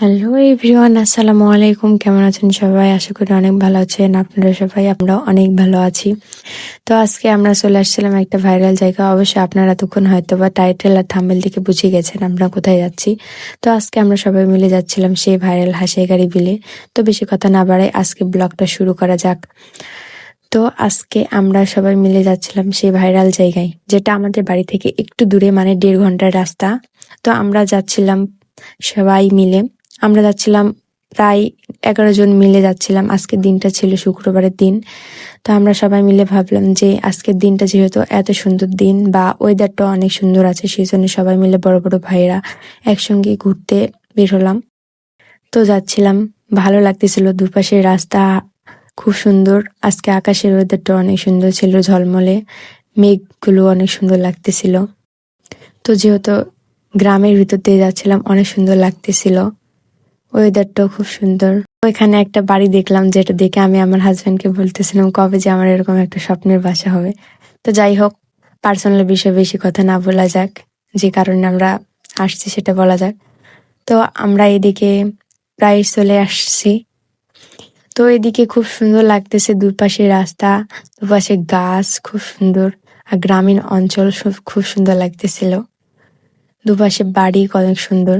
Hello everyone আসসালামু আলাইকুম কেমন আছেন সবাই? আশা করি অনেক ভালো আছেন। আপনারা সবাই, আমরা অনেক ভালো আছি। তো আজকে আমরা চলে আসছিলাম একটা ভাইরাল জায়গা। অবশ্যই আপনারা তখন হয়তো বা টাইটেল আর থাম্বেল দিকে বুঝে গেছেন আমরা কোথায় যাচ্ছি। তো আজকে আমরা সবাই মিলে যাচ্ছিলাম সেই ভাইরাল হাসিগাড়ি বিলে। তো বেশি কথা না বাড়াই আজকে ব্লগটা শুরু করা যাক। তো আজকে আমরা সবাই মিলে যাচ্ছিলাম সেই ভাইরাল জায়গায়, যেটা আমাদের বাড়ি থেকে একটু দূরে মানে দেড় ঘণ্টার রাস্তা। তো আমরা যাচ্ছিলাম সবাই মিলে। আমরা যাচ্ছিলাম প্রায় এগারো জন মিলে যাচ্ছিলাম। আজকের দিনটা ছিল শুক্রবারের দিন। তো আমরা সবাই মিলে ভাবলাম যে আজকের দিনটা যেহেতু এত সুন্দর দিন বা ওয়েদারটা অনেক সুন্দর আছে সেই জন্য সবাই মিলে বড় বড় ভাইয়েরা একসঙ্গে ঘুরতে বের হলাম। তো যাচ্ছিলাম, ভালো লাগতেছিল। দুপাশের রাস্তা খুব সুন্দর। আজকে আকাশের ওয়েদারটা অনেক সুন্দর ছিল, ঝলমলে। মেঘগুলো অনেক সুন্দর লাগতেছিল। তো যেহেতু গ্রামের ভিতর দিয়ে যাচ্ছিলাম, অনেক সুন্দর লাগতেছিল। ওয়েদারটাও খুব সুন্দর। ওইখানে একটা বাড়ি দেখলাম, যেটা দেখে আমি আমার হাজবেন্ডকে বলতেছিলাম, কবে যে আমার এরকম একটা স্বপ্নের বাসা হবে? তো যাই হোক পার্সোনাল বিষয়ে বেশি কথা না বলা যাক, যে কারণে আমরা আসছি সেটা বলা যাক। তো আমরা এদিকে প্রায় চলে আসছি। তো এদিকে খুব সুন্দর লাগতেছে দুপাশে রাস্তা, দুপাশে গাছ খুব সুন্দর, আর গ্রামীণ অঞ্চল খুব সুন্দর লাগতেছিল। দুপাশে বাড়ি অনেক সুন্দর।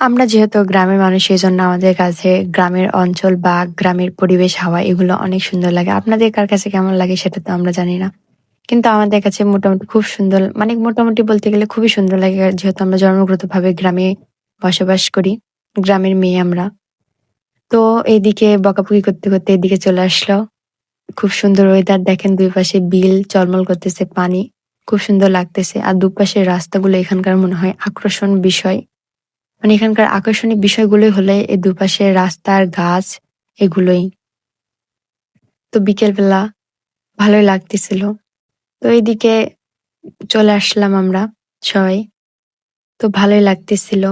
আমরা যেহেতু গ্রামের মানুষ সেই জন্য আমাদের কাছে গ্রামের অঞ্চল বা গ্রামের পরিবেশ, হাওয়া, এগুলো অনেক সুন্দর লাগে। আপনাদের কার কাছে কেমন লাগে সেটা তো আমরা জানি না। কিন্তু আমাদের কাছে মোটামুটি খুব সুন্দর মানে মোটামুটি বলতে গেলে খুবই সুন্দর লাগে যেহেতু আমরা জন্মগত ভাবে গ্রামে বসবাস করি, গ্রামের মেয়ে আমরা। তো এইদিকে বকাবকি করতে করতে এদিকে চলে আসলো। খুব সুন্দর ওয়েদার দেখেন দুই পাশে বিল চলমল করতেছে, পানি। খুব সুন্দর লাগতেছে। আর দুপাশের রাস্তাগুলো এখানকার মনে হয় আকর্ষণ বিষয়। মানে এখানকার আকর্ষণীয় বিষয়গুলোই হলে এই দুপাশে রাস্তার গাছ এগুলোই। তো বিকেলবেলা ভালোই লাগতেছিল। তো এইদিকে চলে আসলাম আমরা সবাই। তো ভালোই লাগতেছিল।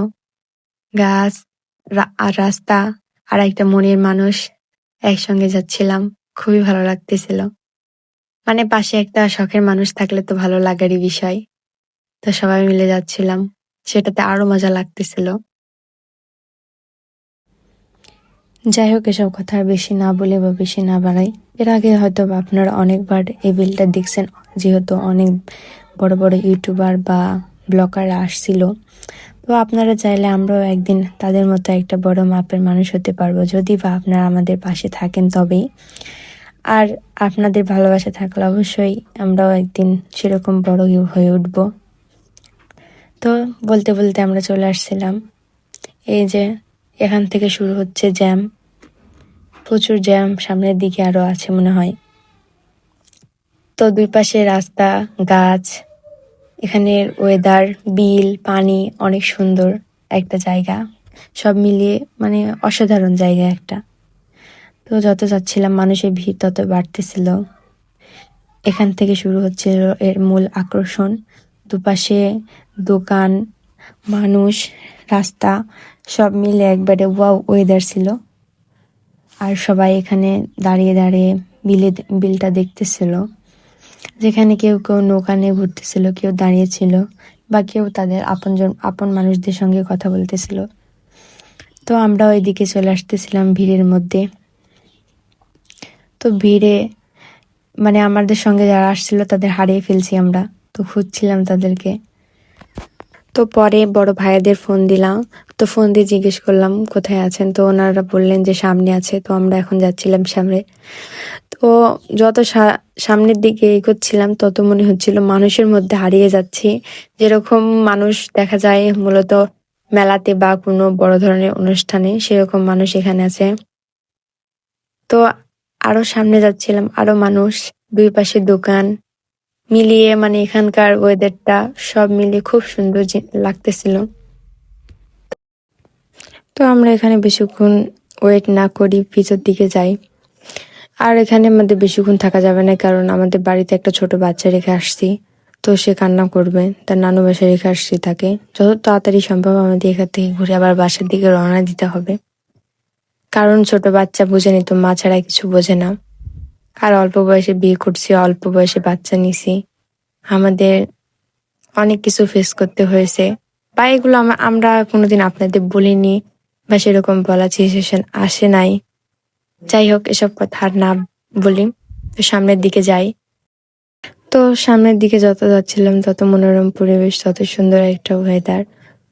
গাছ আর রাস্তা, আর একটা মনের মানুষ একসঙ্গে যাচ্ছিলাম। খুবই ভালো লাগতেছিল। মানে পাশে একটা শখের মানুষ থাকলে তো ভালো লাগারই বিষয়। তো সবাই মিলে যাচ্ছিলাম। সেটাতে আরও মজা লাগতেছিল। যাই হোক, এসব কথা বেশি না বলে বা বেশি না বাড়াই। এর আগে হয়তো আপনারা অনেকবার এই বিলটা দেখছেন, যেহেতু অনেক বড় বড় ইউটিউবার বা ব্লগার আসছিল। তো আপনারা চাইলে আমরাও একদিন তাদের মতো একটা বড় মাপের মানুষ হতে পারব। যদি বা আপনারা আমাদের পাশে থাকেন তবেই। আর আপনাদের ভালোবাসা থাকলে অবশ্যই আমরাও একদিন সেরকম বড় হয়ে উঠবো। তো বলতে বলতে আমরা চলে আসছিলাম। এই যে এখান থেকে শুরু হচ্ছে জ্যাম প্রচুর জ্যাম সামনের দিকে আরও আছে মনে হয়। তো দুই পাশে রাস্তা, গাছ, এখানের ওয়েদার বিল, পানি অনেক সুন্দর একটা জায়গা। সব মিলিয়ে মানে অসাধারণ জায়গা একটা। তো যত যাচ্ছিলাম মানুষের ভিড় তত বাড়তেছিল। এখান থেকে শুরু হচ্ছিল এর মূল আকর্ষণ। দুপাশে দোকান, মানুষ, রাস্তা, সব মিলে একবারে ওয়াও ওয়েদার ছিল। আর সবাই এখানে দাঁড়িয়ে দাঁড়িয়ে বিলে বিলটা দেখতেছিল। যেখানে কেউ কেউ নৌকা নিয়ে ঘুরতেছিল, কেউ দাঁড়িয়েছিল বা কেউ তাদের আপনজন, আপন মানুষদের সঙ্গে কথা বলতেছিল। তো আমরা ওইদিকে চলে আসতেছিলাম ভিড়ের মধ্যে। তো ভিড়ে মানে আমাদের সঙ্গে যারা আসছিল তাদের হারিয়ে ফেলছি আমরা। তো খুঁজছিলাম তাদেরকে। তো পরে বড় ভাইয়াদের ফোন দিলাম। তো ফোন দিয়ে জিজ্ঞেস করলাম, কোথায় আছেন? তো ওনারা বললেন যে, সামনে আছে। তো আমরা এখন যাচ্ছিলাম সামনে। তো যত সামনের দিকে এগোচ্ছিলাম, তত মনে হচ্ছিল মানুষের মধ্যে হারিয়ে যাচ্ছি। যেরকম মানুষ দেখা যায় মূলত মেলাতে বা কোনো বড় ধরনের অনুষ্ঠানে, সেরকম মানুষ এখানে আছে। তো আরও সামনে যাচ্ছিলাম, আরও মানুষ, দুই পাশে দোকান মিলিয়ে মানে এখানকার ওয়েদারটা সব মিলিয়ে খুব সুন্দর লাগতেছিল। তো আমরা এখানে বেশিক্ষণ ওয়েট না করি পিছর দিকে যাই। আর এখানে আমাদের বেশিক্ষণ থাকা যাবে না, কারণ আমাদের বাড়িতে একটা ছোট বাচ্চা রেখে আসছি। তো সে কান্না করবে, তার নানু বাসায় রেখে আসছি তাকে। যত তাড়াতাড়ি সম্ভব আমাদের এখান থেকে ঘুরে আবার বাসার দিকে রওনা দিতে হবে। কারণ ছোট বাচ্চা বোঝেনি তো মা ছাড়া কিছু বোঝে না। আর অল্প বয়সে বিয়ে করছি, অল্প বয়সে বাচ্চা নিছি। আমাদের অনেক কিছু ফেস করতে হয়েছে। বা এগুলো আমরা কোনোদিন আপনাদের বলিনি বা সেরকম বলা সিচুয়েশন আসে নাই। যাই হোক, এসব কথা আর না বলি। তো সামনের দিকে যাই। তো সামনের দিকে যত যাচ্ছিলাম, তত মনোরম পরিবেশ, তত সুন্দর একটা ওয়েদার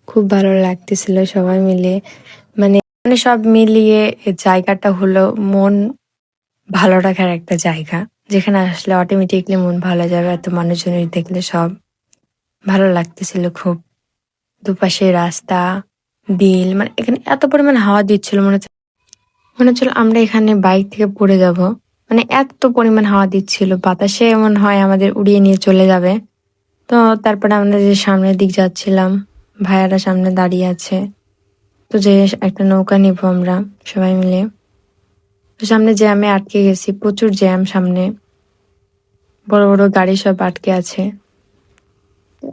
খুব ভালো লাগতেছিল সবাই মিলে। মানে মানে সব মিলিয়ে জায়গাটা হলো মন ভালো রাখার একটা জায়গা, যেখানে আসলে অটোমেটিকলি মন ভালো যাবে এত মানুষজন দেখলে সব ভালো লাগতেছিল খুব। দুপাশে রাস্তা, বিল মানে এখানে এত পরিমাণ হাওয়া দিচ্ছিল মনে হচ্ছে, মনে হচ্ছিল আমরা এখানে বাইক থেকে পড়ে যাব। মানে এত পরিমাণ হাওয়া দিচ্ছিল, বাতাসে এমন হয় আমাদের উড়িয়ে নিয়ে চলে যাবে। তো তারপরে আমরা যে সামনের দিক যাচ্ছিলাম, ভাইয়ারা সামনে দাঁড়িয়ে আছে। তো যে একটা নৌকা নিব আমরা, সবাই মিলে। সামনে জ্যামে আটকে গেছি, প্রচুর জ্যাম সামনে। বড় বড় গাড়ি সব আটকে আছে।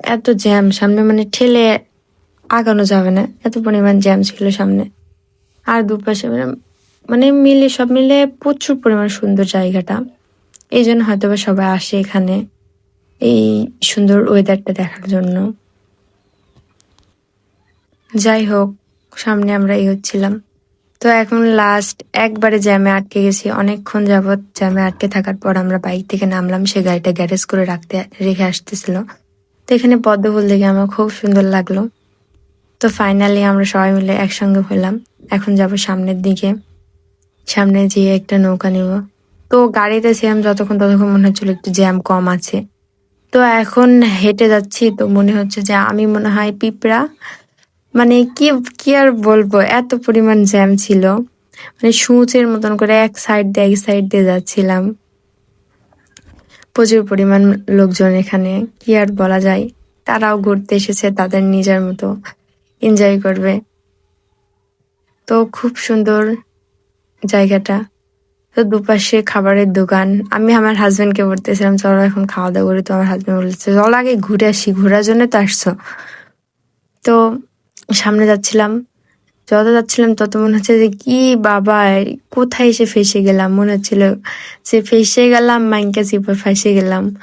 এত জ্যাম সামনে মানে ঠেলে আগানো যাবে না। এত পরিমাণ জ্যাম ছিল সামনে। আর দুপাশে মানে মানে মিলে, সব মিলে প্রচুর পরিমাণ সুন্দর জায়গাটা। এই জন্য হয়তো বা সবাই আসে এখানে এই সুন্দর ওয়েদারটা দেখার জন্য। যাই হোক, সামনে আমরা এগোচ্ছিলাম। তো এখন লাস্ট একবারে জ্যামে আটকে গেছি। অনেকক্ষণ যাবৎ জ্যামে আটকে থাকার পর আমরা বাইক থেকে নামলাম। সে গাড়িটা গ্যারেজ করে রাখতে, রেখে আসতেছিল। তো এখানে পদ্ম ফুল দেখে আমার খুব সুন্দর লাগল। তো ফাইনালি আমরা সবাই মিলে একসঙ্গে হলাম। এখন যাব সামনের দিকে। সামনে যেয়ে একটা নৌকা নিব। তো গাড়িতে ছিলাম যতক্ষণ ততক্ষণ মনে হচ্ছিল একটু জ্যাম কম আছে। তো এখন হেঁটে যাচ্ছি। তো মনে হচ্ছে যে আমি মনে হয় পিঁপড়া। মানে কি কি আর বলব? এত পরিমাণ জ্যাম ছিল। মানে সূচের মতন করে এক সাইড দিয়ে এক সাইড দিয়ে যাচ্ছিলাম। প্রচুর পরিমাণ লোকজন এখানে। কি আর বলা যায়? তারাও ঘুরতে এসেছে, তাদের নিজের মতো। এনজয় করবে। তো খুব সুন্দর জায়গাটা। তো দুপাশে খাবারের দোকান। আমি আমার হাজবেন্ডকে বলতেছিলাম, চলো এখন খাওয়া দাওয়া করি। তো আমার হাজব্যান্ড বলছে, চল আগে ঘুরে আসি। ঘোরার জন্য তো আসছো। তো সামনে যাচ্ছিলাম। যত যাচ্ছিলাম, তত মনে হচ্ছে যে, কি বাবা কোথায় এসে ফেসে গেলাম? মনে হচ্ছিল যে, ফেসে গেলাম, মাইনকা চিপে ফেসে গেলাম।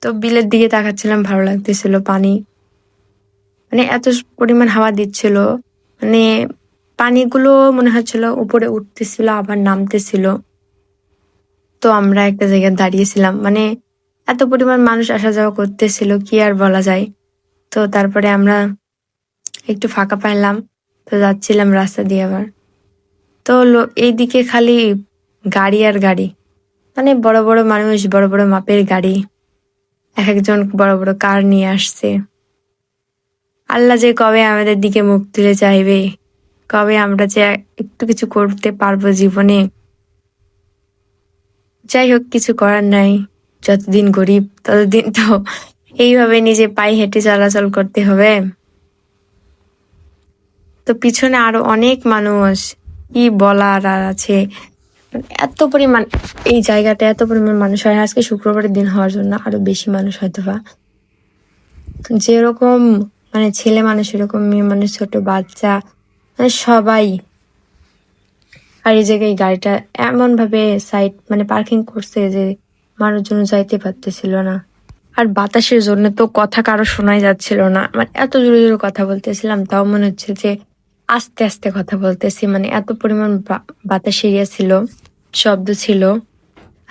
তো বিলের দিকে তাকাচ্ছিলাম, ভালো লাগতেছিল পানি। মানে এত পরিমাণ হাওয়া দিচ্ছিল। মানে পানিগুলো মনে হচ্ছিল উপরে উঠতেছিল, আবার নামতেছিল। তো আমরা একটা জায়গায় দাঁড়িয়েছিলাম। মানে এত পরিমাণ মানুষ আসা যাওয়া করতেছিল, কি আর বলা যায়। তো তারপরে আমরা একটু ফাঁকা পাইলাম, তো যাচ্ছিলাম রাস্তা দিয়ে আবার। তো এইদিকে খালি গাড়ি আর গাড়ি। মানে বড় বড় মানুষ, বড় বড় মাপের গাড়ি। এক একজন বড় বড় কার নিয়ে আসছে। আল্লাহ যে কবে আমাদের দিকে মুখ তুলে চাইবে, কবে আমরা যে একটু কিছু করতে পারব জীবনে। যাই হোক, কিছু করার নাই, যতদিন গরিব ততদিন তো এইভাবে নিজে পায়ে হেঁটে চলাচল করতে হবে। তো পিছনে আরও অনেক মানুষ, কি বলার আর আছে? এত পরিমাণ, এই জায়গাটা এত পরিমাণ মানুষ হয়, আজকে শুক্রবারের দিন হওয়ার জন্য আরও বেশি মানুষ হয়তো বা। যেরকম মানে ছেলে মানুষ এরকম, মেয়ে মানুষ, ছোট বাচ্চা মানে সবাই। আর এই জায়গায় গাড়িটা এমন ভাবে সাইড মানে পার্কিং করছে যে মানুষজন যাইতে পারতেছিল না। আর বাতাসের জন্য তো কথা কারও শোনাই যাচ্ছিল না। মানে এত জোরে জোরে কথা বলতেছিলাম, তাও মনে হচ্ছে যে আস্তে আস্তে কথা বলতেছি মানে এত পরিমাণ বাতাস এরিয়া ছিল, শব্দ ছিল।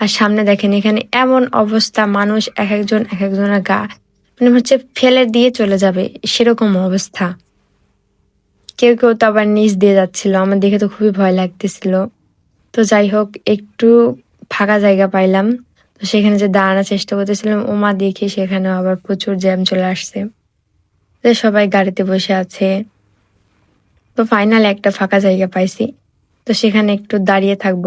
আর সামনে দেখেন এখানে এমন অবস্থা, মানুষ এক একজন, এক একজনের গা মানে হচ্ছে ফেলে দিয়ে চলে যাবে, সেরকম অবস্থা। কেউ কেউ তো আবার নিচ দিয়ে যাচ্ছিল, আমার দেখে তো খুবই ভয় লাগতেছিল। তো যাই হোক, একটু ফাঁকা জায়গা পাইলাম। তো সেখানে যে দাঁড়ানোর চেষ্টা করতেছিলাম ওমা দেখি সেখানে আবার প্রচুর জ্যাম চলে আসছে। সবাই গাড়িতে বসে আছে। তো ফাইনালে একটা ফাঁকা জায়গা পাইছি। তো সেখানে একটু দাঁড়িয়ে থাকব।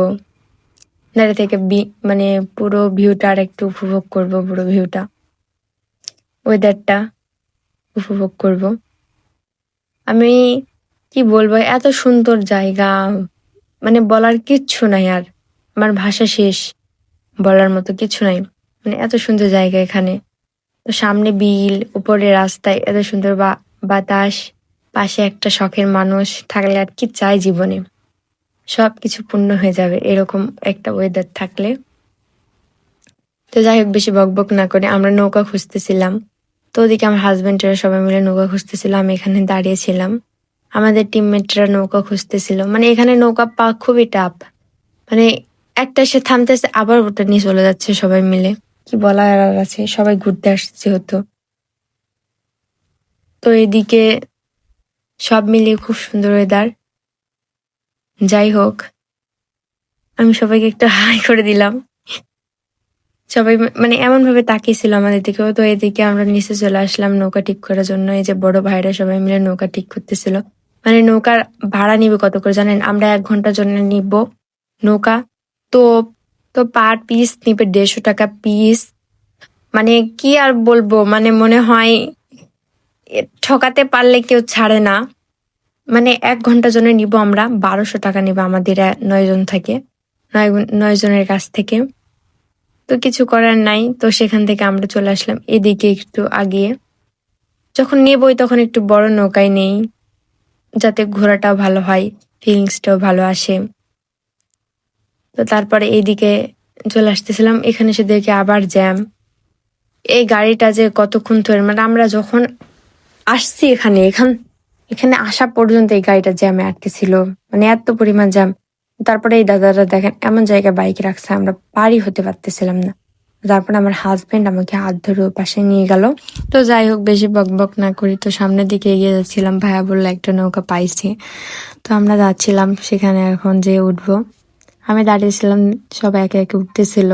দাঁড়িয়ে থেকে মানে পুরো ভিউটা আর একটু উপভোগ করব, পুরো ভিউটা ওয়েদারটা উপভোগ করব। আমি কি বলব, এত সুন্দর জায়গা। মানে বলার কিচ্ছু নাই আর। আমার ভাষা শেষ। বলার মতো কিছু নাই। মানে এত সুন্দর জায়গা এখানে। তো সামনে বিল, উপরে রাস্তায় এত সুন্দর বাতাস। পাশে একটা শখের মানুষ থাকলে আর কি চাই জীবনে? সব কিছু পূর্ণ হয়ে যাবে এরকম একটা ওয়েদার থাকলে। তো যাই হোক, বেশি বকবক না করে আমরা নৌকা খুঁজতেছিলাম। তো ওদিকে আমার হাজবেন্ডেরা সবাই মিলে নৌকা খুঁজতেছিল, আমি এখানে দাঁড়িয়েছিলাম আমাদের টিমমেটরা নৌকা খুঁজতেছিল। মানে এখানে নৌকা পাওয়া খুবই টাফ মানে একটা সে থামতেছে, আবার ওটা নিয়ে চলে যাচ্ছে সবাই মিলে। কি বলার আর আছে? সবাই ঘুরতে আসছে হতো তো এদিকে সব মিলিয়ে খুব সুন্দর ওয়েদার যাই হোক, আমি সবাইকে একটু হাই করে দিলাম। সবাই মানে এমন ভাবে তাকিয়েছিল আমাদের দিকেও তো এদিকে আমরা নিচে চলে আসলাম নৌকা ঠিক করার জন্য। এই যে বড় ভাইরা সবাই মিলে নৌকা ঠিক করতেছিল। মানে নৌকার ভাড়া নিবে কত করে জানেন? আমরা এক ঘণ্টার জন্য নিব নৌকা। তো তো পার পিস নিবে দেড়শো টাকা পিস মানে কি আর বলব? মানে মনে হয় ঠকাতে পারলে কেউ ছাড়ে না। মানে এক ঘণ্টার জন্য নিব আমরা, বারোশো টাকা নিব আমাদের এ- নয় জন থেকে, নয় নয় জনের কাছ থেকে। তো কিছু করার নাই, তো সেখান থেকে আমরা চলে আসলাম। এদিকে একটু আগিয়ে। যখন নেবই তখন একটু বড় নৌকায় নেই, যাতে ঘোরাটাও ভালো হয়, ফিলিংসটাও ভালো আসে। তো তারপরে এইদিকে চলে আসতেছিলাম, এখানে এসে দেখি আবার জ্যাম। এই গাড়িটা যে কতক্ষণ ধরে মানে আমরা যখন আসছি এখানে। এখান, এখানে আসা পর্যন্ত এই গাড়িটা জ্যামে আটকে ছিল মানে এত পরিমাণ জ্যাম তারপরে এই দাদারা দেখেন, এমন জায়গায় বাইক রাখছে, আমরা পারি হতে পারতেছিলাম না। তারপরে আমার হাজবেন্ড আমাকে হাত ধরে পাশে নিয়ে গেল। তো যাই হোক, বেশি বক বক না করি, তো সামনের দিকে এগিয়ে যাচ্ছিলাম। ভাইয়া বলল, একটা নৌকা পাইছি। তো আমরা যাচ্ছিলাম, সেখানে এখন যে উঠবো। আমি দাঁড়িয়েছিলাম, সবাই একে একে উঠতেছিল।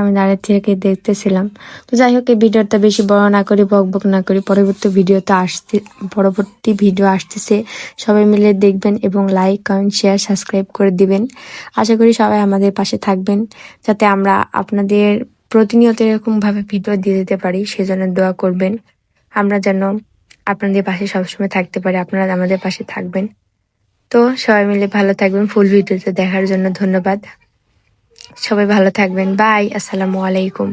আমি দাঁড়িয়ে থেকে দেখতেছিলাম। তো যাই হোক, এই ভিডিওটা বেশি বড় না করি, বক বক না করি পরবর্তী ভিডিওতে আসতে, পরবর্তী ভিডিও আসতেছে। সবাই মিলে দেখবেন এবং লাইক কমেন্ট শেয়ার সাবস্ক্রাইব করে দিবেন। আশা করি সবাই আমাদের পাশে থাকবেন, যাতে আমরা আপনাদের প্রতিনিয়ত এরকম ভাবে ভিডিও দিয়ে দিতে পারি, সেজন্য দোয়া করবেন। আমরা যেন আপনাদের পাশে সবসময় থাকতে পারি, আপনারা আমাদের পাশে থাকবেন। তো সবাই মিলে ভালো থাকবেন। ফুল ভিডিওতে দেখার জন্য ধন্যবাদ। সবাই ভালো থাকবেন। বাই আসসালামু আলাইকুম।